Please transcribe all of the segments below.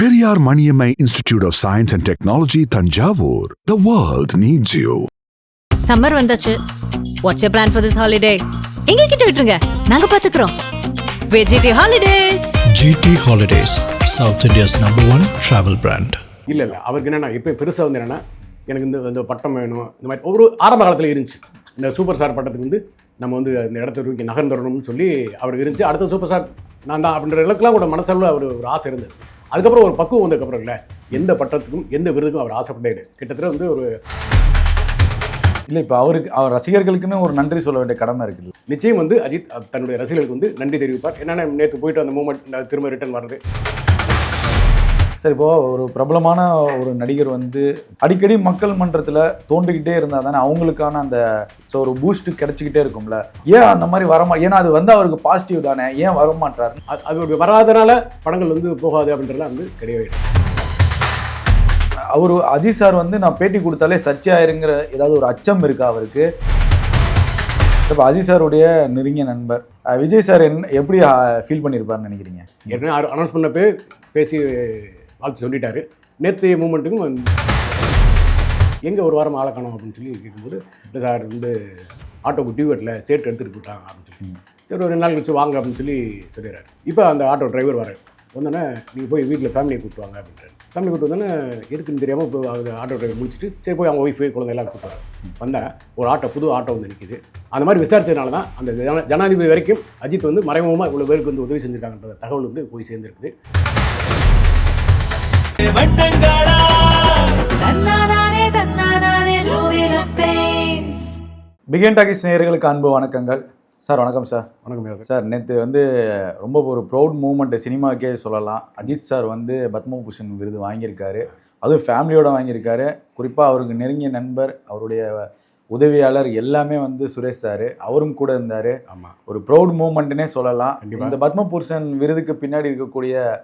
Periyar Maniammai Institute of Science and Technology, Tanjavur. The world needs you. Summer வந்தாச்சு. What's your plan for this holiday எங்க கிட்ட விட்டுருங்க. நாங்க பாத்துக்கிறோம். வெஜிடி holidays GT Holidays, South India's number one travel brand. இல்லை இல்லை. அவருக்கு என்னென்னா இப்போ பெருசாக வந்து என்னென்னா எனக்கு இந்த இந்த பட்டம் வேணும். இந்த மாதிரி ஒரு ஆரம்ப காலத்தில் இருந்துச்சு. இந்த சூப்பர் ஸ்டார் பட்டத்துக்கு வந்து நம்ம வந்து இந்த இடத்த தூக்கி நகர்ந்துடணும்னு சொல்லி அவருக்கு இருந்துச்சு. அடுத்த சூப்பர் ஸ்டார் நான் தான் அப்படின்ற இலக்கெல்லாம் கூட மனசளவில் அவர் ஒரு ஆசை இருந்தது. அதுக்கப்புறம் ஒரு பக்குவம் வந்ததுக்கப்புறம் இல்லை. எந்த பட்டத்துக்கும் எந்த விருதுக்கும் அவர் ஆசைப்பட்டே இல்லை. கிட்டத்தட்ட வந்து ஒரு இல்லை இப்போ அவருக்கு அவர் ரசிகர்களுக்குன்னு ஒரு நன்றி சொல்ல வேண்டிய கடமை இருக்குல்ல நிச்சயம் வந்து அஜித் தன்னுடைய ரசிகர்களுக்கு வந்து நன்றி தெரிவிப்பார். என்னென்ன நேற்று போயிட்டு அந்த மூமெண்ட் திரும்ப ரிட்டர்ன் வர்றது. சரி இப்போ ஒரு பிரபலமான ஒரு நடிகர் வந்து அடிக்கடி மக்கள் மன்றத்தில் தோண்டிக்கிட்டே இருந்தால் தானே அவங்களுக்கான அந்த ஸோ ஒரு பூஸ்ட் கிடைச்சிக்கிட்டே இருக்கும்ல. ஏன் அந்த மாதிரி வரமா ஏன்னா அது வந்து அவருக்கு பாசிட்டிவ் தானே ஏன் வரமாட்டார் அது அது வராதனால படங்கள் வந்து போகாது அப்படின்றதுலாம் வந்து கிடையவே அவர் அஜித் சார் வந்து நான் பேட்டி கொடுத்தாலே சர்ச்சையாயிருங்கிற ஏதாவது ஒரு அச்சம் இருக்கா அவருக்கு? இப்போ அஜித் சாருடைய நெருங்கிய நண்பர் விஜய் சார் என்ன எப்படி ஃபீல் பண்ணியிருப்பாருன்னு நினைக்கிறீங்க? ஏற்கனவே அனௌன்ஸ் பண்ணப்பே பேசி வாழ்த்து சொல்லிட்டாரு. நேற்றைய மூமெண்ட்டுக்கும் எங்கே ஒரு வாரம் ஆளை காணும் அப்படின்னு சொல்லி கேட்கும்போது இல்லை சார் வந்து ஆட்டோக்கு டியூவெட்டில் சேர்த்து எடுத்துகிட்டு போயிட்டாங்க அப்படின்னு சொல்லி. சரி ஒரு ரெண்டு நாள் கழிச்சு வாங்க அப்படின்னு சொல்லி சொல்லிடுறாரு. இப்போ அந்த ஆட்டோ டிரைவர் வராரு. வந்தோடனே நீங்கள் போய் வீட்டில் ஃபேமிலியை கூப்பிட்டு வாங்க அப்படின்றாரு. ஃபேமிலி கூப்பிட்டு வந்தோடனே எதுக்குன்னு தெரியாமல் இப்போ அது ஆட்டோ டிரைவர் முடிச்சுட்டு சரி போய் அவங்க ஒய்ஃபு குழந்தை எல்லாம் கூப்பிட்டு வந்தேன் ஒரு ஆட்டோ புது ஆட்டோ வந்து நிற்கிது அந்த மாதிரி விசாரிச்சதுனால தான் அந்த ஜன ஜனாதிபதி வரைக்கும் அஜித் வந்து மறைமுகமாக இவ்வளோ பேருக்கு வந்து உதவி செஞ்சுருக்காங்கன்ற தகவல் வந்து போய் சேர்ந்துருக்குது. பிகேன் டாக்கிஸ் நேயர்களுக்கு அன்பு வணக்கங்கள். சார் வணக்கம் சார். வணக்கம். சார் நேற்று வந்து ரொம்ப ஒரு ப்ரௌட் மூமெண்ட் சினிமாக்கே சொல்லலாம். அஜித் சார் வந்து பத்மபூஷன் விருது வாங்கியிருக்காரு. அதுவும் ஃபேமிலியோட வாங்கியிருக்காரு. குறிப்பாக அவருக்கு நெருங்கிய நண்பர் அவருடைய உதவியாளர் எல்லாமே வந்து சுரேஷ் சார். அவரும் கூட இருந்தார். ஆமாம் ஒரு ப்ரௌட் மூமெண்ட்னே சொல்லலாம். இந்த பத்மபூஷன் விருதுக்கு பின்னாடி இருக்கக்கூடிய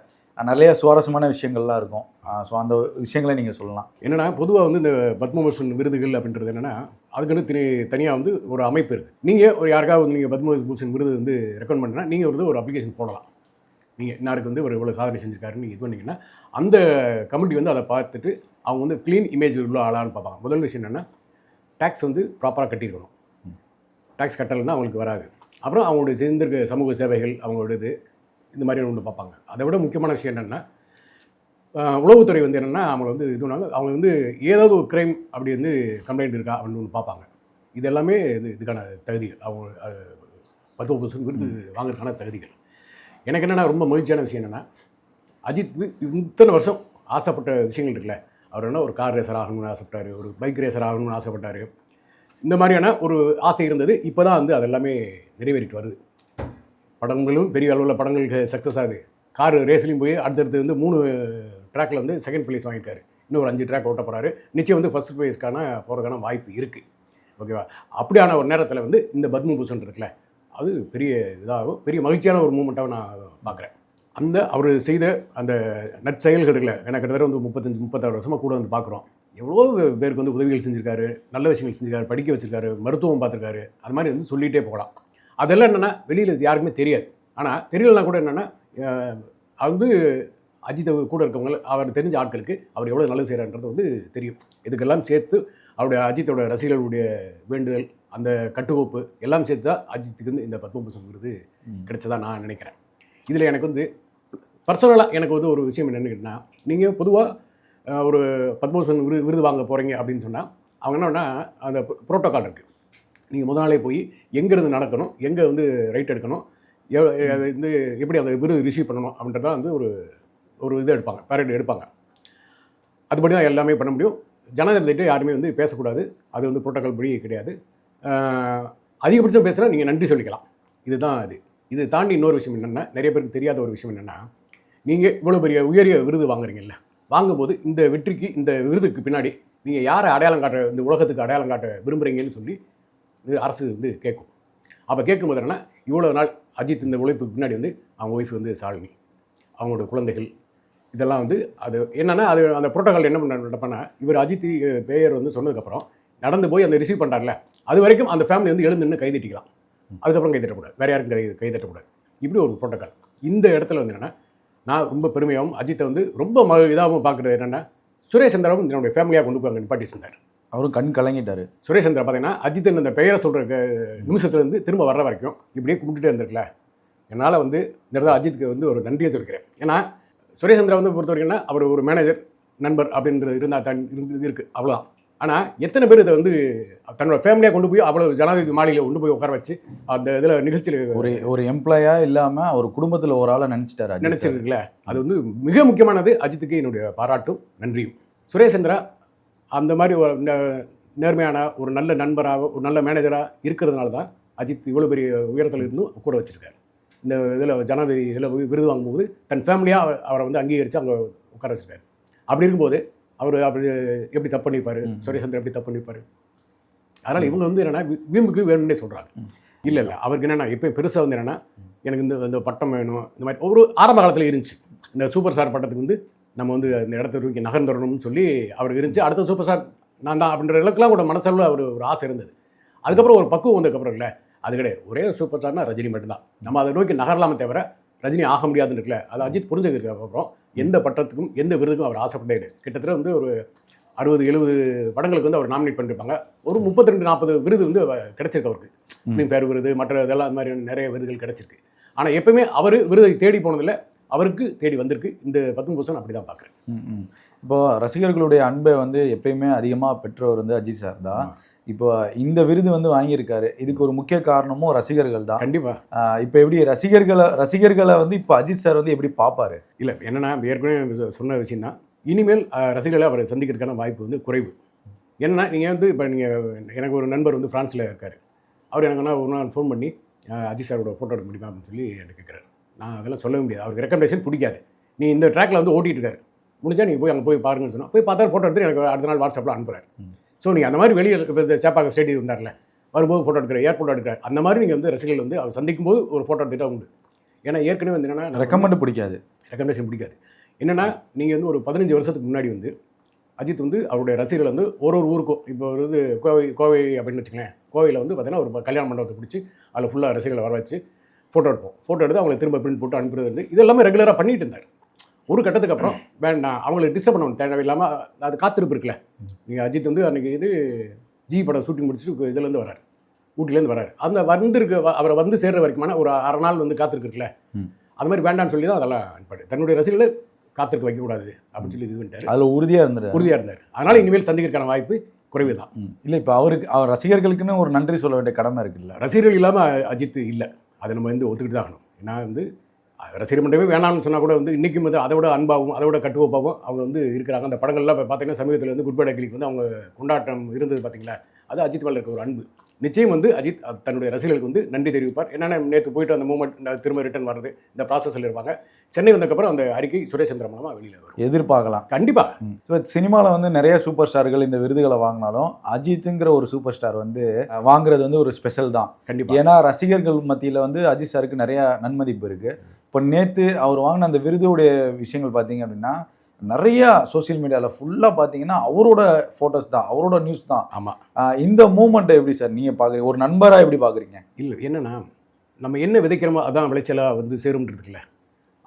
நிறைய சுவாரஸ்யமான விஷயங்கள்லாம் இருக்கும். ஸோ அந்த விஷயங்களை நீங்கள் சொல்லலாம். என்னன்னா பொதுவாக வந்து இந்த பத்மபூஷன் விருதுகள் அப்படின்றது என்னன்னா அதுக்குன்னு தனி தனியாக வந்து ஒரு அமைப்பு இருக்குது நீங்கள் ஒரு யாருக்காவது நீங்கள் பத்மபூஷன் விருது வந்து ரெக்கமெண்ட் பண்ணுறா நீங்கள் வந்து ஒரு அப்ளிகேஷன் போடலாம். நீங்கள் இன்னாருக்கு வந்து ஒரு இவ்வளோ சாதனை செஞ்சிருக்காருன்னு நீங்கள் இது பண்ணீங்கன்னா அந்த கமிட்டி வந்து அதை பார்த்துட்டு அவங்க வந்து க்ளீன் இமேஜ் உள்ள ஆளான்னு பார்ப்பாங்க. முதல் விஷயம் என்னென்னா டேக்ஸ் வந்து ப்ராப்பராக கட்டியிருக்கணும். டேக்ஸ் கட்டலைன்னா அவங்களுக்கு வராது. அப்புறம் அவங்களுடைய சேர்ந்திருக்க சமூக சேவைகள் அவங்களோட இது இந்த மாதிரி ஒன்று பார்ப்பாங்க. அதை விட முக்கியமான விஷயம் என்னென்னா உளவுத்துறை வந்து என்னென்னா அவங்க வந்து இது பண்ணாங்க அவங்க வந்து ஏதாவது ஒரு க்ரைம் அப்படி வந்து கம்ப்ளைண்ட் இருக்கா அப்படின்னு ஒன்று பார்ப்பாங்க. இது எல்லாமே இது இதுக்கான தகுதிகள். அவங்க பத்ம பூஷன் விருது வாங்குறதுக்கான தகுதிகள். எனக்கு என்னென்னா ரொம்ப மகிழ்ச்சியான விஷயம் என்னென்னா அஜித் இத்தனை வருஷம் ஆசைப்பட்ட விஷயங்கள் இருக்குல்ல. அவர் என்ன ஒரு கார் ரேசர் ஆகணும்னு ஆசைப்பட்டார் ஒரு பைக் ரேசர் ஆகணும்னு ஆசைப்பட்டார். இந்த மாதிரியான ஒரு ஆசை இருந்தது. இப்போ தான் வந்து அது எல்லாமே நிறைவேறிட்டு வருது. படங்களும் பெரிய அளவில் படங்களுக்கு சக்ஸஸ் ஆகுது. கார் ரேஸ்லையும் போய் அடுத்தடுத்து வந்து மூணு ட்ராக்கில் வந்து செகண்ட் ப்ளேஸ் வாங்கியிருக்காரு. இன்னும் ஒரு அஞ்சு ட்ராக் ஓட்ட போகிறாரு நிச்சயம் வந்து ஃபர்ஸ்ட் ப்ளேஸ்க்கான போகிறதுக்கான வாய்ப்பு இருக்குது ஓகேவா அப்படியான ஒரு நேரத்தில் வந்து இந்த பத்மபூஷன் இருக்குல்ல அது பெரிய இதாகும் பெரிய மகிழ்ச்சியான ஒரு மூமெண்ட்டாக நான் பார்க்குறேன். அந்த அவர் செய்த அந்த நற்செயல்கள் இருக்குல்ல எனக்கு கிட்டத்தட்ட வந்து முப்பத்தஞ்சு முப்பத்தாறு வருஷமாக கூட வந்து பார்க்குறோம். எவ்வளோ பேருக்கு வந்து உதவிகள் செஞ்சுருக்காரு நல்ல விஷயங்கள் செஞ்சுருக்காரு படிக்க வச்சுருக்காரு மருத்துவம் பார்த்துருக்காரு. அது மாதிரி வந்து சொல்லிகிட்டே போகலாம். அதெல்லாம் என்னென்னா வெளியில் யாருக்குமே தெரியாது. ஆனால் தெரியலனா கூட என்னென்னா அது வந்து அஜித் கூட இருக்கவங்க அவர் தெரிஞ்ச ஆட்களுக்கு அவர் எவ்வளோ நல்லது செய்கிறான்றது வந்து தெரியும். இதுக்கெல்லாம் சேர்த்து அவருடைய அஜித்தோட ரசிகர்களுடைய வேண்டுதல் அந்த கட்டுக்கோப்பு எல்லாம் சேர்த்து தான் அஜித்துக்கு வந்து இந்த பத்மபூஷன் விருது கிடைச்சதா நான் நினைக்கிறேன். இதில் எனக்கு வந்து பர்சனலாக எனக்கு வந்து ஒரு விஷயம் என்னென்னு கேட்டால் நீங்கள் பொதுவாக ஒரு பத்மபூஷன் விருது விருது வாங்க போகிறீங்க அப்படின்னு சொன்னால் அவங்க என்னன்னா அந்த ப்ரோட்டோக்கால் இருக்குது நீங்கள் முதல் நாளே போய் எங்கேருந்து நடக்கணும்? எங்கே வந்து ரைட் எடுக்கணும்? எவ்- வந்து எப்படி அந்த விருது ரிசீவ் பண்ணணும் அப்படின்றத வந்து ஒரு ஒரு இது எடுப்பாங்க. பேரட் எடுப்பாங்க. அதுபடி தான் எல்லாமே பண்ண முடியும். ஜனாதிபதிகிட்ட யாருமே வந்து பேசக்கூடாது. அது வந்து புரோட்டோக்கால் படி கிடையாது. அதிகபட்சம் பேசுகிறா நீங்கள் நன்றி சொல்லிக்கலாம். இதுதான் அது. இது தாண்டி இன்னொரு விஷயம் என்னென்னா நிறைய பேருக்கு தெரியாத ஒரு விஷயம் என்னென்னா நீங்கள் இவ்வளோ பெரிய உயரிய விருது வாங்குறீங்கல்ல வாங்கும்போது இந்த வெற்றிக்கு இந்த விருதுக்கு பின்னாடி நீங்கள் யாரை அடையாளம் காட்ட இந்த உலகத்துக்கு அடையாளம் காட்ட விரும்புகிறீங்கன்னு சொல்லி அரசு வந்து கேட்கும். அப்போ கேட்கும்போது என்னன்னா இவ்வளோ நாள் அஜித் இந்த உழைப்புக்கு பின்னாடி வந்து அவங்க ஒய்ஃப் வந்து சாலினி அவங்களோட குழந்தைகள் இதெல்லாம் வந்து அது என்னென்னா அது அந்த புரோட்டோகால் என்ன பண்ண நடப்பானா இவர் அஜித் பேயர் வந்து சொன்னதுக்கப்புறம் நடந்து போய் அந்த ரிசீவ் பண்ணுறாருல அது வரைக்கும் அந்த ஃபேமிலி வந்து எழுந்து நின்று கைதட்டிக்கலாம். அதுக்கப்புறம் கைதட்டக்கூடாது. வேறு யாருக்கும் கை கைதட்டக்கூடாது. இப்படி ஒரு புரோட்டோகால் இந்த இடத்துல வந்து என்னென்னா நான் ரொம்ப பெருமையாகவும் அஜித்தை வந்து ரொம்ப ம இதாகவும் பார்க்குறது என்னென்னா சுரேஷ் சந்திராவும் என்னுடைய ஃபேமிலியாக கொண்டு போய் அங்கே நிப்பாட்டி இருந்தார் அவரும் கண் கலங்கிட்டாரு. சுரேஷ் சந்திரா பார்த்தீங்கன்னா அஜித் அந்த பெயரை சொல்கிற நிமிஷத்துலேருந்து திரும்ப வர்ற வரைக்கும் இப்படியே கும்பிட்டுட்டே இருந்திருக்கல. என்னால் வந்து இந்த இடத்துல அஜித்துக்கு வந்து ஒரு நன்றியை சொல்லிக்கிறேன். ஏன்னா சுரேஷ் சந்திரா வந்து பொறுத்த வரைக்கும்னா அவர் ஒரு மேனேஜர் நண்பர் அப்படின்றது இருந்தால் தன் இருந்து இருக்குது அவ்வளோதான் ஆனால் எத்தனை பேர் இதை வந்து தன்னோட ஃபேமிலியாக கொண்டு போய் அவ்வளோ ஜனாதிபதி மாளிகையில் கொண்டு போய் உட்கார வச்சு அந்த இதில் நிகழ்ச்சியில் ஒரு ஒரு எம்ப்ளாயா இல்லாம அவர் குடும்பத்துல ஒரு ஆளை நினைச்சிட்டாரு. நினைச்சிருக்குல்ல அது வந்து மிக முக்கியமானது அஜித்துக்கு என்னுடைய பாராட்டும் நன்றியும். சுரேஷ் சந்திரா அந்த மாதிரி ஒரு நேர்மையான ஒரு நல்ல நண்பராக ஒரு நல்ல மேனேஜராக இருக்கிறதுனால தான் அஜித் இவ்வளோ பெரிய உயரத்தில் இருந்தும் கூட வச்சிருக்காரு. இந்த இதில் ஜனாதிபதி இதில் விருது வாங்கும்போது தன் ஃபேமிலியாக அவரை வந்து அங்கீகரித்து அங்கே உட்கார வச்சிருக்காரு அப்படி இருக்கும்போது அவர் அப்படி எப்படி தப்பு பண்ணிப்பார்? சுரேஷ் சந்திரா எப்படி தப்பு பண்ணிப்பார்? அதனால் இவங்க வந்து என்னென்னா வீம்புக்கு வேணும்னே சொல்கிறாங்க இல்லை இல்லை. அவருக்கு என்னென்னா இப்போ பெருசாக வந்து என்னென்னா எனக்கு இந்த இந்த பட்டம் வேணும். இந்த மாதிரி ஒரு ஆரம்ப காலத்தில் இருந்துச்சு. இந்த சூப்பர் ஸ்டார் பட்டத்துக்கு வந்து நம்ம வந்து இந்த இடத்த தூக்கி நகர்ந்துடணும்னு சொல்லி அவருக்கு இருந்துச்சு அடுத்த சூப்பர் ஸ்டார் நான் தான் அப்படின்ற இலக்கெல்லாம் கூட மனசளவில் அவர் ஒரு ஆசை இருந்தது. அதுக்கப்புறம் ஒரு பக்குவம் வந்ததுக்கப்புறம் இல்லை. அது கிடையாது. ஒரே சூப்பர் ஸ்டார்னா ரஜினி மட்டும்தான். நம்ம அதை நோக்கி நகரலாமே தவிர ரஜினி ஆக முடியாதுன்னு இருக்குல்ல. அது அஜித் புரிஞ்சுக்கிறதுக்கு அப்புறம் எந்த பட்டத்துக்கும் எந்த விருதுக்கும் அவர் ஆசைப்பட்டே கிடையாது. கிட்டத்தட்ட வந்து ஒரு அறுபது எழுபது படங்களுக்கு வந்து அவர் நாமினேட் பண்ணிருப்பாங்க. ஒரு முப்பத்தி ரெண்டு நாற்பது விருது வந்து கிடைச்சிருக்கு அவருக்கு. ஃபிலிம்ஃபேர் விருது மற்ற இதெல்லாம் அந்த மாதிரி நிறைய விருதுகள் கிடைச்சிருக்கு. ஆனால் எப்பவுமே அவர் விருதை தேடி போனதில்லை. அவருக்கு தேடி வந்திருக்கு. இந்த பத்மபூஷன் அப்படி தான் பார்க்குறேன். இப்போ ரசிகர்களுடைய அன்பை வந்து எப்பயுமே அதிகமா பெற்றவர் வந்து அஜித் சார் தான். இப்போ இந்த விருது வந்து வாங்கியிருக்காரு. இதுக்கு ஒரு முக்கிய காரணமும் ரசிகர்கள் தான். கண்டிப்பாக இப்போ எப்படி ரசிகர்களை ரசிகர்களை வந்து இப்போ அஜித் சார் வந்து எப்படி பார்ப்பாரு? இல்லை என்னன்னா ஏற்கனவே சொன்ன விஷயம் தான் இனிமேல் ரசிகர்களை அவரை சந்திக்கிறதுக்கான வாய்ப்பு வந்து குறைவு. என்னன்னா நீங்கள் வந்து இப்போ நீங்கள் எனக்கு ஒரு நண்பர் வந்து ஃப்ரான்ஸில் இருக்கார். அவர் எனக்கு ஒரு நாள் ஃபோன் பண்ணி அஜித் சாரோட ஃபோட்டோ எடுக்க முடியுமா அப்படின்னு சொல்லி கேட்குறாரு நான் அதெல்லாம் சொல்ல முடியாது. அவருக்கு ரெக்கமெண்டேஷன் பிடிக்காது. நீ இந்த ட்ராக்ல வந்து ஓட்டிட்டு இருக்காரு முடிஞ்சா நீங்கள் போய் அங்கே போய் பாருங்கன்னு சொன்னால் போய் பார்த்தா ஃபோட்டோ எடுத்து எனக்கு அடுத்த நாள் வாட்ஸ்அப்பில் அனுப்புறாரு. ஸோ நீங்கள் அந்த மாதிரி வெளியே இப்போ இந்த சேப்பாக்கம் ஸ்டேடியம் இருந்தார்ல வரும்போது ஃபோட்டோ எடுக்கிற ஏர்போர்ட் எடுக்கிறார் அந்த மாதிரி நீங்கள் வந்து ரசிகர்கள் வந்து அவர் சந்திக்கும் போது ஒரு ஃபோட்டோ எடுத்துட்டா உண்டு. ஏன்னா ஏற்கனவே வந்து என்னன்னா ரெக்கமெண்ட் பிடிக்காது. ரெக்கமெண்டேஷன் பிடிக்காது. என்னென்னா நீங்கள் வந்து ஒரு பதினஞ்சு வருஷத்துக்கு முன்னாடி வந்து அஜித் வந்து அவருடைய ரசிகர்கள் வந்து ஒரு ஒரு ஊருக்கும் இப்போ ஒரு இது கோவை கோவை அப்படின்னு வச்சுக்கலேன் கோவையில் வந்து பார்த்தீங்கன்னா ஒரு கல்யாண மண்டபத்தை பிடிச்சி அதில் ஃபுல்லாக ரசிகர்களை வர வச்சு ஃபோட்டோ எடுப்போம். ஃபோட்டோ எடுத்து அவங்களை திரும்ப பிரிண்ட் போட்டு அனுப்புறது இது எல்லாமே ரெகுலராக பண்ணிட்டு இருந்தார். ஒரு கட்டத்துக்கு அப்புறம் வேண்டாம் அவங்களை டிஸ்டர்ப் பண்ணணும் தேவையில்லாமல் அது காத்திருப்பு இருக்குல்ல. நீங்கள் அஜித் வந்து அன்றைக்கி இது ஜி படம் ஷூட்டிங் முடிச்சுட்டு இதுலேருந்து வராரு. ஊட்டிலேருந்து வராரு. அந்த வந்திருக்க அவரை வந்து சேர்ற வரைக்குமான ஒரு அரை நாள் வந்து காத்திருக்குல்ல ம். அது மாதிரி வேண்டாம்னு சொல்லி தான் அதெல்லாம் அனுப்பாடு தன்னுடைய ரசிகர்களை காத்திருக்க வைக்கக்கூடாது அப்படின்னு சொல்லி இது பண்ணிட்டாரு. அதுல உறுதியா இருந்துரு உறுதியாக இருந்தார். அதனால் இனிமேல் சந்திக்கிறதுக்கான வாய்ப்பு குறைவு தான் இல்ல இப்போ அவருக்கு அவர் ரசிகர்களுக்குன்னு ஒரு நன்றி சொல்ல வேண்டிய கடமை இருக்குல்ல. ரசிகர்கள் இல்லாமல் அஜித் இல்லை. அதை நம்ம வந்து ஒத்துக்கிட்டு தான் ஆகணும். ஏன்னா வந்து ரசிகர் மன்றமே வேணாம்னு சொன்னால் கூட வந்து இன்றைக்கும் வந்து அதை விட அன்பாகவும் அதை விட கட்டுவப்பாகவும் அவங்க வந்து இருக்கிறாங்க. அந்த படங்கள்லாம் இப்போ பார்த்தீங்கன்னா சமீபத்தில் வந்து குட்பேட் பை வந்து அவங்க கொண்டாட்டம் இருந்தது பார்த்தீங்களா அது அஜித் மேலே இருக்க ஒரு அன்பு. நிச்சயம் வந்து அஜித் தன்னுடைய ரசிகர்களுக்கு வந்து நன்றி தெரிவிப்பார். என்னென்ன நேற்று போயிட்டு அந்த மூமெண்ட் திரும்ப ரிட்டர்ன் வர்றது இந்த ப்ராசஸில் இருப்பாங்க. சென்னை வந்ததுக்கப்புறம் அந்த அறிக்கை சுரேஷ் சந்திர மூலமாக வெளியில் வரும். எதிர்பார்க்கலாம். கண்டிப்பாக இப்போ சினிமாவில் வந்து நிறைய சூப்பர் ஸ்டார்கள் இந்த விருதுகளை வாங்கினாலும் அஜித்துங்கிற ஒரு சூப்பர் ஸ்டார் வந்து வாங்குறது வந்து ஒரு ஸ்பெஷல் தான். கண்டிப்பாக ஏன்னா ரசிகர்கள் மத்தியில் வந்து அஜித் சாருக்கு நிறைய நன்மதிப்பு இருக்கு. இப்போ நேத்து அவர் வாங்கின அந்த விருதுடைய விஷயங்கள் பார்த்தீங்க அப்படின்னா நிறைய சோஷியல் மீடியாவில் ஃபுல்லாக பார்த்தீங்கன்னா அவரோட ஃபோட்டோஸ் தான் அவரோட நியூஸ் தான். ஆமாம் இந்த மூமெண்ட்டை எப்படி சார் நீங்கள் பார்க்குறீங்க ஒரு நண்பராக எப்படி பார்க்குறீங்க இல்லை என்னன்னா நம்ம என்ன விதைக்கிறோமோ அதான் விளைச்சலாக வந்து சேரும்ன்றதுக்குல்ல.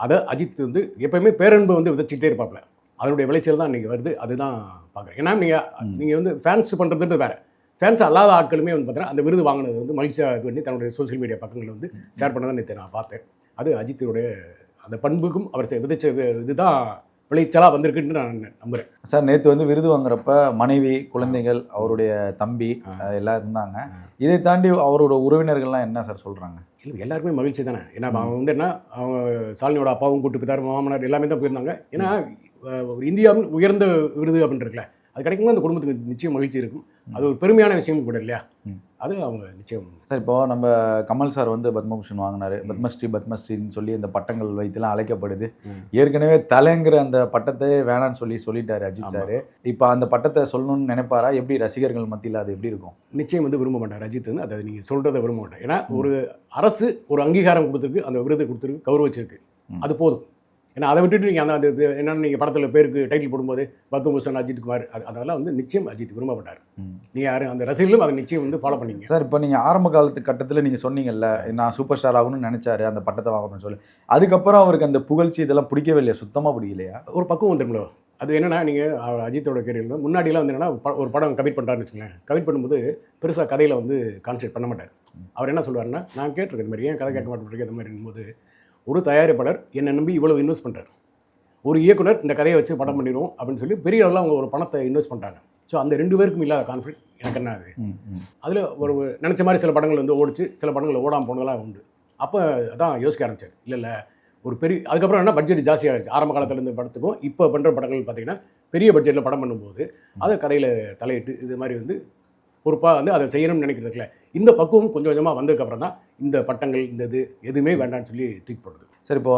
அதை அஜித் வந்து எப்பயுமே பேரன்பு வந்து விதைச்சிக்கிட்டே இருப்பாப்ல. அதனுடைய விளைச்சல் தான் இன்றைக்கி வருது அதுதான் பார்க்குறேன் ஏன்னா நீங்கள் நீங்கள் வந்து ஃபேன்ஸ் பண்ணுறதுன்றது வேறு. ஃபேன்ஸ் அல்லாத ஆட்களுமே வந்து பார்த்தீங்கன்னா அந்த விருது வாங்கினது வந்து மகிழ்ச்சியாக இது பண்ணி தன்னுடைய சோஷியல் மீடியா பக்கங்களில் வந்து ஷேர் பண்ணதான் நேற்று நான் பார்த்தேன். அது அஜித்துடைய அந்த பண்புக்கும் அவர் விதைச்ச இதுதான் விளைச்சலாக வந்திருக்குன்னு நான் நம்புகிறேன் சார் நேற்று வந்து விருது வாங்குறப்ப மனைவி குழந்தைகள் அவருடைய தம்பி எல்லாம் இருந்தாங்க. இதை தாண்டி அவரோட உறவினர்கள்லாம் என்ன சார் சொல்கிறாங்க இல்லை எல்லாருமே மகிழ்ச்சி தானே. ஏன்னா அவங்க வந்து என்ன அவங்க சாலினியோட அப்பாவும் கூட்டு பிதார் மாமனார் எல்லாமே தான் போயிருந்தாங்க. ஏன்னா இந்தியாவின் உயர்ந்த விருது அப்படின்னு இருக்குல்ல. அது கிடைக்கும்போது அந்த குடும்பத்துக்கு நிச்சயம் மகிழ்ச்சி இருக்கும். அது ஒரு பெருமையான விஷயம் கூட இல்லையா. அது அவங்க நிச்சயம். சார் இப்போ நம்ம கமல் சார் வந்து பத்மபூஷன் வாங்கினாரு. பத்மஸ்ரீ பத்மஸ்ரீன்னு சொல்லி இந்த பட்டங்கள் வைத்துலாம் அழைக்கப்படுது. ஏற்கனவே தலைங்கிற அந்த பட்டத்தை வேணான்னு சொல்லி சொல்லிட்டாரு அஜித். சார். இப்போ அந்த பட்டத்தை சொல்லணும்னு நினைப்பாரா? எப்படி ரசிகர்கள் மத்தியில் அது எப்படி இருக்கும்? நிச்சயம் வந்து விரும்ப மாட்டார் அஜித் வந்து. அதை நீங்கள் சொல்கிறத விரும்ப மாட்டார். ஏன்னா ஒரு அரசு ஒரு அங்கீகாரம் கொடுத்துருக்கு. அந்த விருது கொடுத்துருக்கு. கௌரவிச்சிருக்கு. அது போதும். ஏன்னா அதை விட்டுட்டு நீங்கள் அந்த என்னன்னு நீங்கள் படத்தில் பேருக்கு டைட்டில் போடும்போது பத்மபூஷன் அஜித் குமார் அது அதெல்லாம் வந்து நிச்சயம் அஜித் விரும்ப மாட்டார் நீங்கள் யாரும் அந்த ரசிகர்களும் அதை நிச்சயம் வந்து ஃபாலோ பண்ணீங்க. சார் இப்போ நீங்கள் ஆரம்ப காலத்து கட்டத்தில் நீங்கள் சொன்னீங்கல்ல நான் சூப்பர் ஸ்டார் ஆகணும்னு நினைச்சாரு அந்த பட்டத்தை வாங்கணும்னு சொல்லி. அதுக்கப்புறம் அவருக்கு அந்த புகழ்ச்சி இதெல்லாம் பிடிக்கவே இல்லையா? சுத்தமாக பிடிக்கலையா? ஒரு பக்குவம் வந்துருங்களோ அது என்னன்னா நீங்கள் அஜித்தோட கேரியரில் முன்னாடிலாம் வந்து என்னன்னா ஒரு படம் கமிட் பண்ணுறாருன்னு வச்சுங்களேன் கமிட் பண்ணும்போது பெருசாக கதையில் வந்து கான்சென்ட்ரேட் பண்ண மாட்டார். அவர் என்ன சொல்லுவாருன்னா நான் கேட்டிருக்கேன் இந்த மாதிரி ஏன் கதை கேட்க மாட்டேன் இந்த மாதிரி போது ஒரு தயாரிப்பாளர் என்னை நம்பி இவ்வளவு இன்வெஸ்ட் பண்ணுறாரு ஒரு இயக்குனர் இந்த கதையை வச்சு படம் பண்ணிடுவோம் அப்படின்னு சொல்லி பெரிய அளவில் அவங்க ஒரு பணத்தை இன்வெஸ்ட் பண்ணுறாங்க ஸோ அந்த ரெண்டு பேருக்கும் இல்லாத கான்ஃபிடன்ட் எனக்கு என்ன ம் அதில் ஒரு நினச்ச மாதிரி சில படங்கள் வந்து ஓடிச்சு. சில படங்கள் ஓடாமல் போனதெல்லாம் உண்டு. அப்போ அதான் யோசிக்க ஆரம்பிச்சார். இல்லை இல்லை. ஒரு பெரிய அதுக்கப்புறம் என்ன? பட்ஜெட் ஜாஸ்தியாகிடுச்சு ஆரம்ப காலத்துல இருந்த படத்துக்கும் இப்போ பண்ணுற படங்கள் பார்த்தீங்கன்னா பெரிய பட்ஜெட்டில் படம் பண்ணும்போது அதை கதையில் தலையிட்டு இது மாதிரி வந்து பொறுப்பாக வந்து அதை செய்யணும்னு நினைக்கிறதுல இந்த பக்குவம் கொஞ்சம் கொஞ்சமாக வந்ததுக்கப்புறம் தான் இந்த பட்டங்கள் இந்த இது எதுவுமே வேண்டாம்னு சொல்லி தூக்கி போடுது சரி இப்போ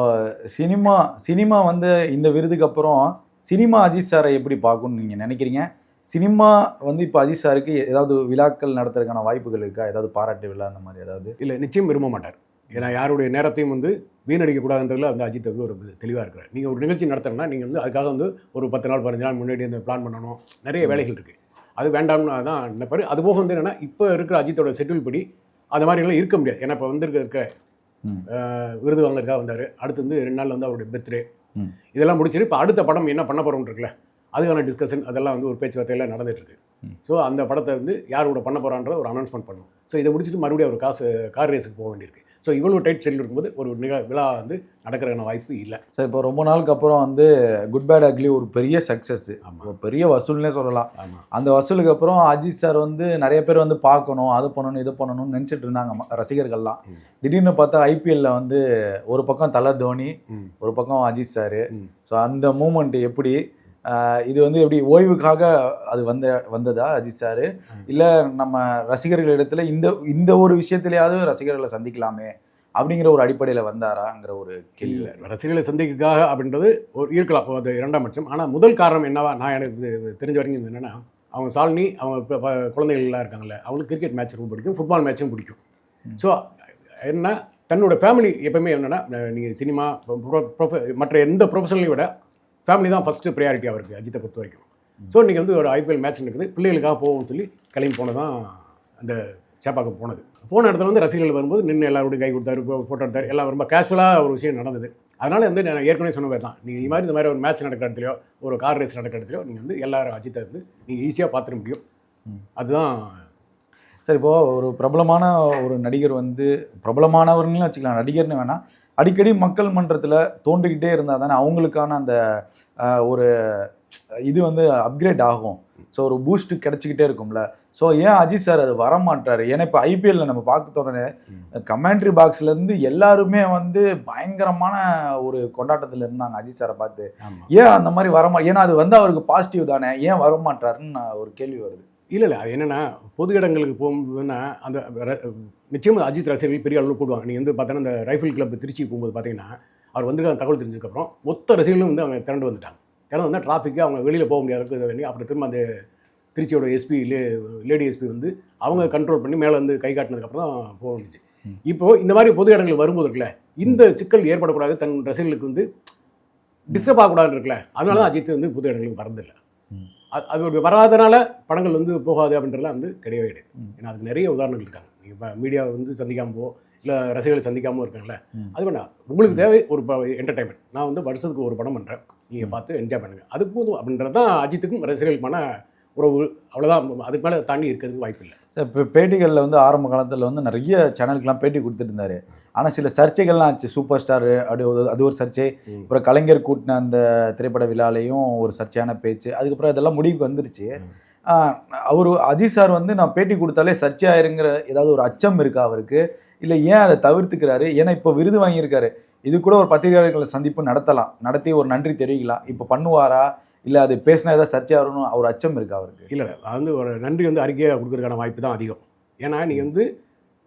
சினிமா சினிமா வந்து இந்த விருதுக்கு அப்புறம் சினிமா அஜித் சாரை எப்படி பார்க்கணும்னு நீங்கள் நினைக்கிறீங்க? சினிமா வந்து இப்போ அஜித் சாருக்கு ஏதாவது விழாக்கள் நடத்துறதுக்கான வாய்ப்புகள் இருக்கா? ஏதாவது பாராட்டு விழா அந்த மாதிரி ஏதாவது? இல்லை நிச்சயம் விரும்ப மாட்டார். ஏன்னா யாருடைய நேரத்தையும் வந்து வீணடிக்கக்கூடாதுன்றதுல வந்து அஜித் வந்து ஒரு தெளிவாக இருக்கிறார். நீங்கள் ஒரு நிகழ்ச்சி நடத்துறேன்னா நீங்கள் வந்து அதுக்காக வந்து ஒரு பத்து நாள் பதினஞ்சு நாள் முன்னாடி இந்த பிளான் பண்ணணும். நிறைய வேலைகள் இருக்குது அது வேண்டாம்னு தான் நினைப்பாரு. அது போக வந்து என்னென்னா இப்போ இருக்கிற அஜித்தோட ஷெட்யூல் படி அந்த மாதிரிலாம் இருக்க முடியாது. ஏன்னா இப்போ வந்திருக்க விருது வாங்குறதுக்காக வந்தார். அடுத்து வந்து ரெண்டு நாள் வந்து அவருடைய பர்த்டே. இதெல்லாம் முடிச்சிட்டு இப்போ அடுத்த படம் என்ன பண்ண போகிறோம் இருக்குல்ல அதுக்கான டிஸ்கஷன் அதெல்லாம் வந்து ஒரு பேச்சுவார்த்தையெல்லாம் நடந்துட்டு இருக்கு ஸோ அந்த படத்தை வந்து யார் கூட பண்ண போகிறான்ற ஒரு அனௌன்ஸ்மெண்ட் பண்ணும் ஸோ இதை முடிச்சுட்டு மறுபடியும் அவர் காசு கார் ரேஸுக்கு போக வேண்டியிருக்கு. ஸோ இவ்வளோ டைட் ஷெட்யூல் இருக்கும்போது ஒரு நிக விழா வந்து நடக்கிறதுக்கான வாய்ப்பு இல்லை. சரி இப்போ ரொம்ப நாளுக்கு அப்புறம் வந்து குட் பேட் அக்லி ஒரு பெரிய சக்ஸஸ் ஆமாம் பெரிய வசூல்னே சொல்லலாம். ஆமாம் அந்த வசூலுக்கு அப்புறம் அஜித் சார் வந்து நிறைய பேர் வந்து பார்க்கணும் அது பண்ணணும் இது பண்ணணும்னு நினச்சிட்டு இருந்தாங்க ரசிகர்கள்லாம். திடீர்னு பார்த்தா ஐபிஎல்ல வந்து ஒரு பக்கம் தலை தோனி. ஒரு பக்கம் அஜித் சார். ஸோ அந்த மூமெண்ட் எப்படி இது வந்து எப்படி ஓய்வுக்காக அது வந்த வந்ததா அஜித் சார். இல்லை நம்ம ரசிகர்களிடத்துல இந்த இந்த ஒரு விஷயத்திலேயாவது ரசிகர்களை சந்திக்கலாமே அப்படிங்கிற ஒரு அடிப்படையில் வந்தாராங்கிற ஒரு கேள்வி ரசிகர்களை சந்திக்கிறதுக்காக அப்படின்றது ஒரு இருக்கலாம். அது இரண்டாம் பட்சம். ஆனால் முதல் காரணம் என்னவா நான் எனக்கு தெரிஞ்ச வரைக்கும் என்னென்னா அவங்க சாலினி அவங்க குழந்தைகள்லாம் இருக்காங்கல்ல அவங்களுக்கு கிரிக்கெட் மேட்ச் ரொம்ப பிடிக்கும் ஃபுட்பால் மேட்சும் பிடிக்கும். ஸோ என்ன தன்னோட ஃபேமிலி எப்பவுமே என்னென்னா நீங்கள் சினிமா மற்ற எந்த ப்ரொஃபஷனலையும் விட ஃபேமிலி தான் ஃபஸ்ட்டு ப்ரையாரிட்டி அவருக்கு அஜித்தை பொறுத்த வரைக்கும். ஸோ இன்றைக்கி வந்து ஒரு ஐபிஎல் மேட்ச் நடக்குது. பிள்ளைகளுக்காக போகும்னு சொல்லி கிளம்பி போனதான் அந்த சேப்பாக்கம் போனது. போன இடத்துல வந்து ரசிகர்கள் வரும்போது நின்று எல்லாரோடையும் கை கொடுத்தாரு ஃபோட்டோ எடுத்தார். எல்லாம் ரொம்ப கேஷுவலாக ஒரு விஷயம் நடந்தது. அதனால் வந்து நான் ஏற்கனவே சொன்ன மாதிரி தான் நீங்கள் இது மாதிரி இந்த மாதிரி ஒரு மேட்ச் நடக்கிற இடத்துலையோ ஒரு கார் ரேஸ் நடக்கிற இடத்துலையோ நீங்கள் வந்து எல்லாரும் அஜித்தை வந்து நீங்கள் ஈஸியாக பார்த்துட முடியும். அதுதான் சரி இப்போ ஒரு பிரபலமான ஒரு நடிகர் வந்து பிரபலமானவர்கள்னு வச்சுக்கலாம். நடிகர்னு வேணாம். அடிக்கடி மக்கள் மன்றத்தில் தோன்றிக்கிட்டே இருந்தால் தானே அவங்களுக்கான அந்த ஒரு இது வந்து அப்கிரேட் ஆகும். ஸோ ஒரு பூஸ்ட் கிடைச்சிக்கிட்டே இருக்கும்ல. ஸோ ஏன் அஜித் சார் அது வரமாட்டாரு? ஏன்னா இப்போ ஐபிஎல்ல நம்ம பார்க்க உடனே கமெண்ட்ரி பாக்ஸ்லேருந்து எல்லாருமே வந்து பயங்கரமான ஒரு கொண்டாட்டத்தில் இருந்தாங்க அஜித் சாரை பார்த்து. ஏன் அந்த மாதிரி வரமா ஏன்னா அது வந்து அவருக்கு பாசிட்டிவ் தானே. ஏன் வரமாட்டாருன்னு ஒரு கேள்வி வருது. இல்லை இல்லை. அது என்னென்னா பொது இடங்களுக்கு போகும்போதுன்னா அந்த நிச்சயமாக அஜித் ரசிகர்கள் பெரிய அளவில் கூடுவாங்க நீங்கள் வந்து பார்த்தீங்கன்னா இந்த ரைஃபிள் கிளப் திருச்சி போகும்போது பார்த்தீங்கன்னா அவர் வந்து தகவல் தெரிஞ்சதுக்கப்புறம் மொத்த ரசிகர்களும் வந்து அவங்க திரண்டு வந்துட்டாங்க. திறந்து வந்தால் டிராஃபிக்கு அவங்க வெளியில் போக முடியாத இது பண்ணி அப்புறம் திரும்ப அந்த திருச்சியோட எஸ்பி லே லேடி எஸ்பி வந்து அவங்க கண்ட்ரோல் பண்ணி மேலே வந்து கை காட்டினதுக்கப்புறம் போக வந்துச்சு. இப்போது இந்த மாதிரி பொது இடங்கள் வரும்போது இருக்குல்ல இந்த சிக்கல் ஏற்படக்கூடாது. தன் ரசிகர்களுக்கு வந்து டிஸ்டர்ப் ஆகக்கூடாதுன்னு இருக்குல்ல அதனால தான் அஜித் வந்து பொது இடங்களுக்கு வரதில்லை. அது அது வராதனால படங்கள் வந்து போகாது அப்படின்றதுலாம் வந்து கிடையவே கிடையாது. ஏன்னா அதுக்கு நிறைய உதாரணங்கள் இருக்காங்க. நீங்கள் இப்போ மீடியா வந்து சந்திக்காம இல்லை ரசிகர்களை சந்திக்காம இருக்காங்கல்ல ம். அது வேண்டாம். உங்களுக்கு தேவை ஒரு என்டர்டைன்மெண்ட் நான் வந்து வருஷத்துக்கு ஒரு படம் பண்ணுறேன் நீங்கள் பார்த்து என்ஜாய் பண்ணுங்கள் அது போதும் அப்படின்றது தான் அஜித்துக்கும் ரசிகர்களுக்குமான உறவு. அவ்வளோதான் அதுக்கு மேலே தாண்டி இருக்கிறதுக்கு வாய்ப்பு இல்லை சார் இப்போ பேட்டிகளில் வந்து ஆரம்ப காலத்தில் வந்து நிறைய சேனலுக்குலாம் பேட்டி கொடுத்துட்டு இருந்தாரு ஆனால் சில சர்ச்சைகள்லாம் ஆச்சு. சூப்பர் ஸ்டார் அப்படி ஒரு- அது ஒரு சர்ச்சை. அப்புறம் கலைஞர் கூட்டின அந்த திரைப்பட விழாலையும் ஒரு சர்ச்சையான பேச்சு. அதுக்கப்புறம் இதெல்லாம் முடிவுக்கு வந்துருச்சு. அவர் அஜித் சார் வந்து நான் பேட்டி கொடுத்தாலே சர்ச்சை ஆயிருங்கிற ஏதாவது ஒரு அச்சம் இருக்கா அவருக்கு? இல்லை ஏன் அதை தவிர்த்துக்கிறாரு? ஏன்னா இப்போ விருது வாங்கியிருக்காரு. இது கூட ஒரு பத்திரிகையாளர்களை சந்திப்பு நடத்தலாம். நடத்தி ஒரு நன்றி தெரிவிக்கலாம். இப்போ பண்ணுவாரா? இல்லை அது பேசினா ஏதாவது சர்ச்சை ஆகணும் ஒரு அச்சம் இருக்கா அவருக்கு. இல்லை அது வந்து ஒரு நன்றி வந்து அறிக்கையாக கொடுக்கறதுக்கான வாய்ப்பு தான் அதிகம். ஏன்னா நீங்கள் வந்து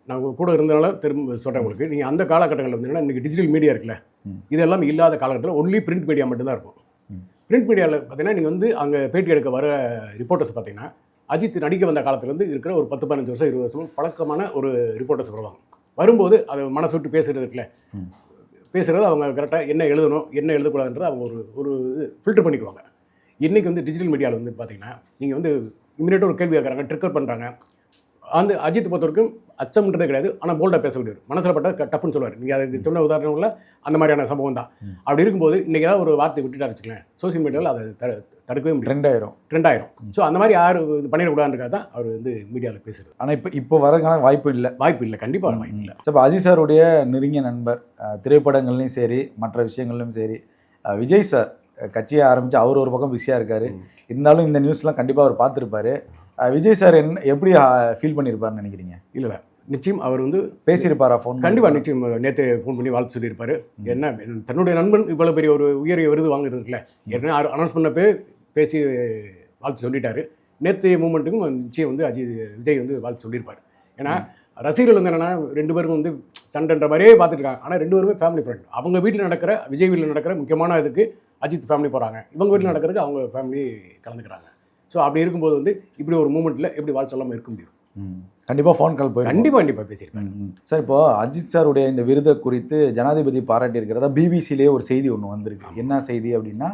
நான் கூட இருந்தனால திரும்ப சொல்கிறேன் உங்களுக்கு. நீங்கள் அந்த காலகட்டங்களில் வந்து இன்றைக்கி டிஜிட்டல் மீடியா இருக்குல்ல. இதெல்லாம் இல்லாத காலகட்டத்தில் ஒன்லி பிரிண்ட் மீடியா மட்டும்தான் இருக்கும். பிரிண்ட் மீடியாவில் பார்த்தீங்கன்னா நீங்கள் வந்து அங்கே பேட்டி எடுக்க வர ரிப்போர்ட்டர்ஸ் பார்த்தீங்கன்னா அஜித் நடிக்க வந்த காலத்துலேருந்து இருக்கிற ஒரு பத்து பதினஞ்சு வருஷம் இருபது வருஷம் பழக்கமான ஒரு ரிப்போர்ட்டர்ஸ் வருவாங்க வரும்போது அதை மனசு விட்டு பேசுறது இருக்குல்ல. பேசுகிறது அவங்க கரெக்டாக என்ன எழுதணும் என்ன எழுதக்கூடாதுன்றதை அவங்க ஒரு ஒரு ஃபில்டர் பண்ணிக்குவாங்க. இன்றைக்கி வந்து டிஜிட்டல் மீடியாவில் வந்து பார்த்தீங்கன்னா நீங்கள் வந்து இமீடியட்டாக ஒரு கேள்வி கேட்குறாங்க ட்ரிக்கர் பண்ணுறாங்க அந்த அஜித் பொறுத்த வரைக்கும் அச்சம்ன்றதே கிடையாது ஆனால் போல்டாக பேச முடியாது. மனசில் பட்ட க- டப்புன்னு சொல்லுவார். நீங்கள் அது சொன்ன உதாரணங்களில் அந்த மாதிரியான சம்பவம் தான். அப்படி இருக்கும்போது இன்றைக்கி ஏதாவது ஒரு வார்த்தை விட்டுட்டா வச்சுக்கலாம் சோஷியல் மீடியாவில் அதை த தடுக்கவே முடியாது. ட்ரெண்ட் ஆயிரும் ட்ரெண்ட் ஆயிரும் ஸோ அந்த மாதிரி யார் இது பண்ணிடக்கூடாதுன்றக்காக தான் அவர் வந்து மீடியாவில் பேசுறது. ஆனா இப்போ இப்போ வரக்கான வாய்ப்பு இல்லை. வாய்ப்பு இல்லை. கண்டிப்பாக வாய்ப்பு இல்லை. இப்போ அஜித் சாருடைய நெருங்கிய நண்பர் திரைப்படங்கள்லையும் சரி மற்ற விஷயங்கள்லையும் சரி விஜய் சார் கட்சியை ஆரம்பிச்சு அவர் ஒரு பக்கம் பிஸியாக இருக்காரு. இருந்தாலும் இந்த நியூஸ்லாம் கண்டிப்பாக அவர் பார்த்துருப்பாரு. விஜய் சார் என்ன எப்படி ஃபீல் பண்ணியிருப்பாருன்னு நினைக்கிறீங்க? இல்லை நிச்சயம் அவர் வந்து பேசியிருப்பாரா ஃபோன் கண்டிப்பாக நிச்சயம் நேற்று ஃபோன் பண்ணி வாழ்த்து சொல்லியிருப்பாரு. என்ன தன்னுடைய நண்பன் இவ்வளோ பெரிய ஒரு உயரிய விருது வாங்குறது இருக்குல்ல ஏற்கனவே அனௌன்ஸ் பண்ணப்பே பேசி வாழ்த்து சொல்லிட்டாரு. நேற்று மூமெண்ட்டுக்கும் நிச்சயம் வந்து அஜித் விஜய் வந்து வாழ்த்து சொல்லியிருப்பார். ஏன்னா ரசிகர்கள் வந்து என்னன்னா ரெண்டு பேரும் வந்து சண்டைன்ற மாதிரியே பார்த்துட்டு இருக்காங்க. ஆனால் ரெண்டு பேருமே ஃபேமிலி ஃப்ரெண்ட் அவங்க வீட்டில் நடக்கிற விஜய் வீட்டில் நடக்கிற முக்கியமான இதுக்கு அஜித் ஃபேமிலி போகிறாங்க இவங்க வீட்டில் நடக்கிறதுக்கு அவங்க ஃபேமிலி கலந்துக்கிறாங்க. ஸோ அப்படி இருக்கும்போது வந்து இப்படி ஒரு மூமெண்ட்டில் எப்படி சொல்லாமல் இருக்க முடியும்? கண்டிப்பாக ஃபோன் கால் போய் கண்டிப்பாக கண்டிப்பாக பேசியிருப்பேன் சார் இப்போ அஜித் சாருடைய இந்த விருதை குறித்து ஜனாதிபதி பாராட்டி இருக்கிறதா பிபிசிலேயே ஒரு செய்தி ஒன்று வந்திருக்கு. என்ன செய்தி அப்படின்னா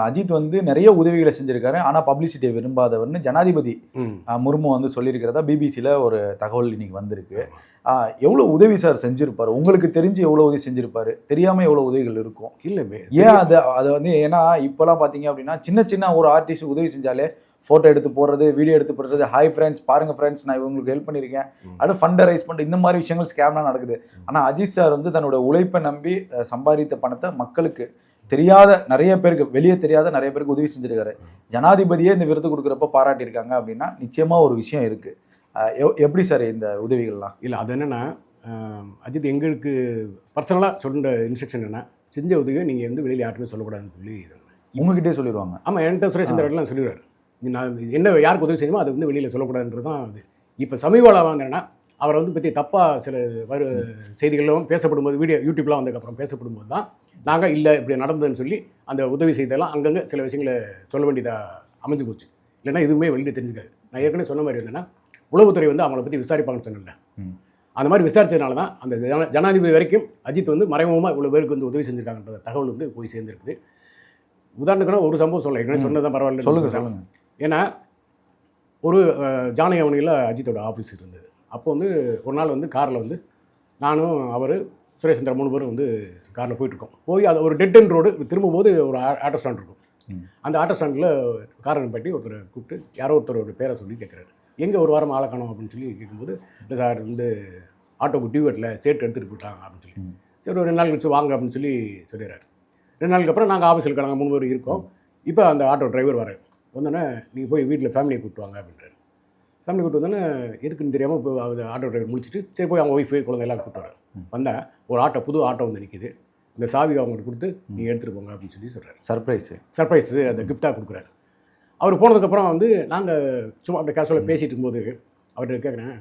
அஜித் வந்து நிறைய உதவிகளை செஞ்சிருக்காரு. ஆனால் பப்ளிசிட்டியை விரும்பாதவர்னு ஜனாதிபதி முர்மு வந்து சொல்லியிருக்கிறதா பிபிசியில் ஒரு தகவல் இன்னைக்கு வந்திருக்கு. ஆஹ், எவ்வளவு உதவி சார் செஞ்சிருப்பாரு? உங்களுக்கு தெரிஞ்சு எவ்வளவு உதவி செஞ்சிருப்பாரு? தெரியாம எவ்வளவு உதவிகள் இருக்கும்? இல்லை ஏன் அது அது வந்து ஏன்னா இப்போலாம் பார்த்தீங்க அப்படின்னா சின்ன சின்ன ஒரு ஆர்டிஸ்ட் உதவி செஞ்சாலே ஃபோட்டோ எடுத்து போடுறது வீடியோ எடுத்து போடுறது ஹாய் ஃப்ரெண்ட்ஸ் பாருங்க ஃப்ரெண்ட்ஸ் நான் இவங்களுக்கு ஹெல்ப் பண்ணியிருக்கேன். அடுத்து ஃபண்டை ரைஸ் பண்ணிட்டு இந்த மாதிரி விஷயங்கள் ஸ்கேம்லாம் நடக்குது. ஆனால் அஜித் சார் வந்து தன்னோட உழைப்பை நம்பி சம்பாதித்த பணத்தை மக்களுக்கு தெரியாத நிறைய பேருக்கு வெளியே தெரியாத நிறைய பேருக்கு உதவி செஞ்சிருக்காரு. ஜனாதிபதியே இந்த விருது கொடுக்குறப்ப பாராட்டியிருக்காங்க அப்படின்னா நிச்சயமா ஒரு விஷயம் இருக்கு. அஹ், எவ்- எப்படி சார் இந்த உதவிகள்லாம்? இல்லை அது என்னென்னா அஜித் எங்களுக்கு பர்சனலாக சொல்கிற இன்ஸ்ட்ரக்ஷன் என்ன செஞ்ச உதவியை நீங்கள் வந்து வெளியில் யாருக்குமே சொல்லக்கூடாதுன்னு சொல்லி உங்ககிட்டே சொல்லிடுவாங்க ஆமாம் என்கிட்ட சுரேஷ் இடத்துல சொல்லிடுவார் நான் என்ன யாருக்கு உதவி செய்யணுமோ அதை வந்து வெளியில் சொல்லக்கூடாதுன்றது தான் அது இப்போ சமீபத்தில் வந்தேன்னா அவரை வந்து பற்றி தப்பாக சில வரு செய்திகளும் பேசப்படும்போது வீடியோ யூடியூப்லாம் வந்ததுக்கப்புறம் பேசப்படும்போது தான் நாங்கள் இல்லை இப்படி நடந்ததுன்னு சொல்லி அந்த உதவி செய்தெல்லாம் அங்கங்கே சில விஷயங்களை சொல்ல வேண்டியதாக அமைஞ்சு போச்சு. இல்லைன்னா எதுவுமே வெளியில் தெரிஞ்சுக்காது. நான் ஏற்கனவே சொன்ன மாதிரி என்னன்னா உளவுத்துறை வந்து அவங்கள பற்றி விசாரிப்பாங்கன்னு சொன்னேன்ல. ம். அந்த மாதிரி விசாரிச்சதுனால தான் அந்த ஜன- ஜனாதிபதி வரைக்கும் அஜித் வந்து மறைமுகமாக இவ்வளோ பேருக்கு வந்து உதவி செஞ்சிருக்காங்கன்ற தகவல் வந்து போய் சேர்ந்துருக்குது. உதாரணத்துக்கு ஒரு சம்பவம் சொல்ல ஏற்கனவே சொன்னதான் பரவாயில்ல சொல்லுங்க சொல்லுங்க. ஏன்னா ஒரு அஹ், ஜானகி அவனியில் அஜித்தோட ஆஃபீஸ் இருந்தது. அப்போ வந்து ஒரு நாள் வந்து காரில் வந்து நானும் அவர் சுரேஷ் சந்திரா மூணு பேரும் வந்து காரில் போயிட்டுருக்கோம். போய் அது ஒரு டெட் அண்ட் ரோடு திரும்பும்போது ஒரு ஆட்டோ ஸ்டாண்ட் இருக்கும். அந்த ஆட்டோ ஸ்டாண்டில் காரை பற்றி ஒருத்தரை கூப்பிட்டு யாரோ ஒருத்தரோட பேரை சொல்லி கேட்குறாரு. எங்கே ஒரு வாரம் ஆளை காணோம் அப்படின்னு சொல்லி கேட்கும்போது இல்லை சார் வந்து ஆட்டோக்கு டியூவெட்டில் சேட்டு எடுத்துகிட்டு போயிட்டாங்க அப்படின்னு சொல்லி. சரி ஒரு ரெண்டு நாள் கழிச்சு வாங்க அப்படின்னு சொல்லி சொல்லிடுறாரு. ரெண்டு நாளுக்கு அப்புறம் நாங்கள் ஆஃபீஸில் இருக்காங்க மூணு பேர் இருக்கோம். இப்போ அந்த ஆட்டோ டிரைவர் வர வந்தோடனே நீங்கள் போய் வீட்டில் ஃபேமிலியை கூப்பிட்டு வாங்க அப்படின்றாரு. ஃபேமிலி கூப்பிட்டு வந்தோடனே எதுக்குன்னு தெரியாமல் இப்போ அது ஆட்டோ டிரைவர் முடிச்சுட்டு சரி போய் அவங்க ஒய்ஃபு குழந்தை எல்லாம் கூப்பிட்டு வராரு வந்தேன் ஒரு ஆட்டோ புது ஆட்டோ வந்து நிற்கிது இந்த சாவி அவங்களுக்கு கொடுத்து நீங்கள் எடுத்துகிட்டு போங்க அப்படின்னு சொல்லி சொல்கிறாரு சர்ப்ரைஸ் சர்ப்ரைஸ் அந்த கிஃப்டாக கொடுக்குறாரு. அவர் போனதுக்கப்புறம் வந்து நாங்கள் சும்மா அப்படி கேஷுவலாக பேசிட்டு இருக்கும்போது அவர்கிட்ட கேட்குறேன்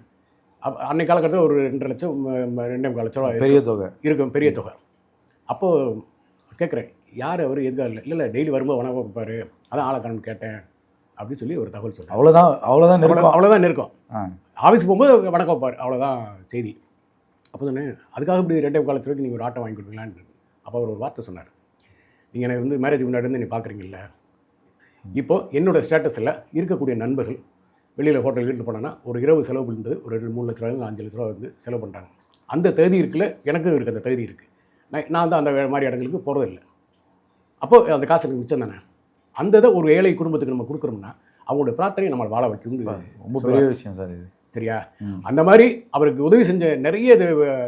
அப் அன்னைக்கு காலகட்டத்தில் ஒரு ரெண்டரை லட்சம் ரெண்டே முக்கால் லட்சம் பெரிய தொகை. இருக்கும் பெரிய தொகை. அப்போது கேட்குறேன் யார் அவர்? எதுக்காக இல்லை? இல்லை இல்லை டெய்லி வரும்போது வணக்கம் வைப்பார் அதான் ஆளக்காரன் கேட்டேன். அப்படின்னு சொல்லி ஒரு தகவல் சொல்கிறேன் அவ்வளவுதான் அவ்வளவுதான் நெருக்கம். அவ்வளோதான் நெருக்கம். ஆஃபீஸ் போகும்போது வணக்கம் வைப்பார் அவ்வளோதான் செய்தி. அப்போ தானே அதுக்காக இப்படி ரெண்டே ரூபாய்க்கு நீங்கள் ஒரு ஆட்டோ வாங்கி கொடுப்பீங்களான்னு அப்போ அவர் ஒரு வார்த்தை சொன்னார். நீங்கள் எனக்கு வந்து மேரேஜ் முன்னாடி இருந்து நீ பார்க்குறீங்கல்ல? இப்போ என்னோட ஸ்டேட்டஸில் இருக்கக்கூடிய நண்பர்கள் வெளியில் ஹோட்டல் வீட்டில் போனாங்கன்னா ஒரு இரவு செலவு பண்ணுறது ஒரு ரெண்டு மூணு லட்ச ரூபாய் அஞ்சு லட்ச ரூபா வந்து செலவு பண்ணுறாங்க அந்த தேதி இருக்குல்ல எனக்கும் இருக்குது அந்த தேதி இருக்குது நான் நான் தான் அந்த மாதிரி இடங்களுக்கு போகிறதில்ல அப்போ அந்த காசு எனக்கு மிச்சம் தானே? அந்த இதை ஒரு ஏழை குடும்பத்துக்கு நம்ம கொடுக்குறோம்னா அவங்களோட பிரார்த்தனை நம்மளை வாழ வைக்கும் ரொம்ப பெரிய விஷயம் சார் இது. சரியா? அந்த மாதிரி அவருக்கு உதவி செஞ்ச நிறைய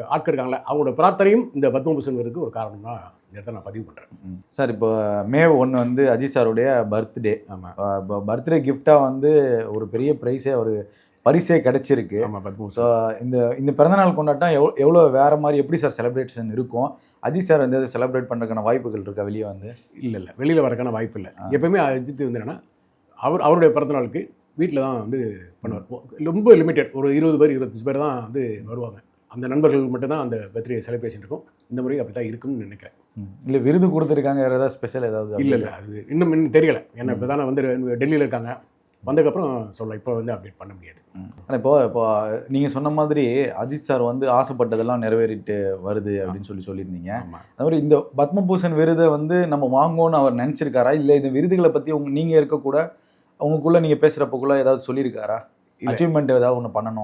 ஆட்கள் இருக்காங்களே அவங்களோட பிரார்த்தனையும் இந்த பத்மபூஷன் விருதுக்கு ஒரு காரணம் தான் இந்த இடத்த நான் பதிவு பண்ணுறேன். சார் இப்போ மே ஒன்று வந்து அஜித் சாருடைய பர்த்டே ஆமாம் பர்த்டே கிஃப்டாக வந்து ஒரு பெரிய ப்ரைஸே ஒரு பரிசே கிடைச்சிருக்கு. ஸோ இந்த இந்த பிறந்தநாள் கொண்டாட்டம் எவ்வளோ எவ்வளோ வேற மாதிரி எப்படி சார் செலிப்ரேஷன் இருக்கும்? அஜித் சார் வந்து செலிப்ரேட் பண்ணுறதுக்கான வாய்ப்புகள் இருக்கா வெளியே வந்து? இல்லை இல்லை. வெளியில் வரக்கான வாய்ப்பு இல்லை. எப்பவுமே அஜித் வந்து என்னன்னா அவர் அவருடைய பிறந்த நாளுக்கு வீட்டில் தான் வந்து பண்ணுவார். ரொம்ப லிமிட்டட் ஒரு இருபது பேர் இருபத்தஞ்சு பேர் தான் வந்து வருவாங்க. அந்த நண்பர்கள் மட்டும்தான் அந்த பர்த்டே செலிப்ரேஷன் இருக்கும். இந்த முறை அப்படி தான் இருக்கும்னு நினைக்கிறேன். இல்லை விருது கொடுத்துருக்காங்க வேறு ஏதாவது ஸ்பெஷல் ஏதாவது இல்லை இல்லை. அது இன்னும் இன்னும் தெரியலை. ஏன்னா இப்போ தானே வந்து டெல்லியில் இருக்காங்க. வந்ததுக்கப்புறம் சொல்லலாம் இப்போ வந்து அப்டேட் பண்ண முடியாது. ஆனால் இப்போ இப்போ நீங்கள் சொன்ன மாதிரி அஜித் சார் வந்து ஆசைப்பட்டதெல்லாம் நிறைவேறிட்டு வருது அப்படின்னு சொல்லி சொல்லியிருந்தீங்க. அது மாதிரி இந்த பத்மபூஷன் விருதை வந்து நம்ம வாங்குவோம்னு அவர் நினச்சிருக்காரா? இல்லை இந்த விருதுகளை பற்றி உங்க நீங்கள் இருக்கக்கூட அவங்களுக்குள்ள நீங்கள் பேசுகிறப்பக்குள்ள ஏதாவது சொல்லியிருக்காரா. அச்சீவ்மெண்ட் ஏதாவது ஒன்று பண்ணணும்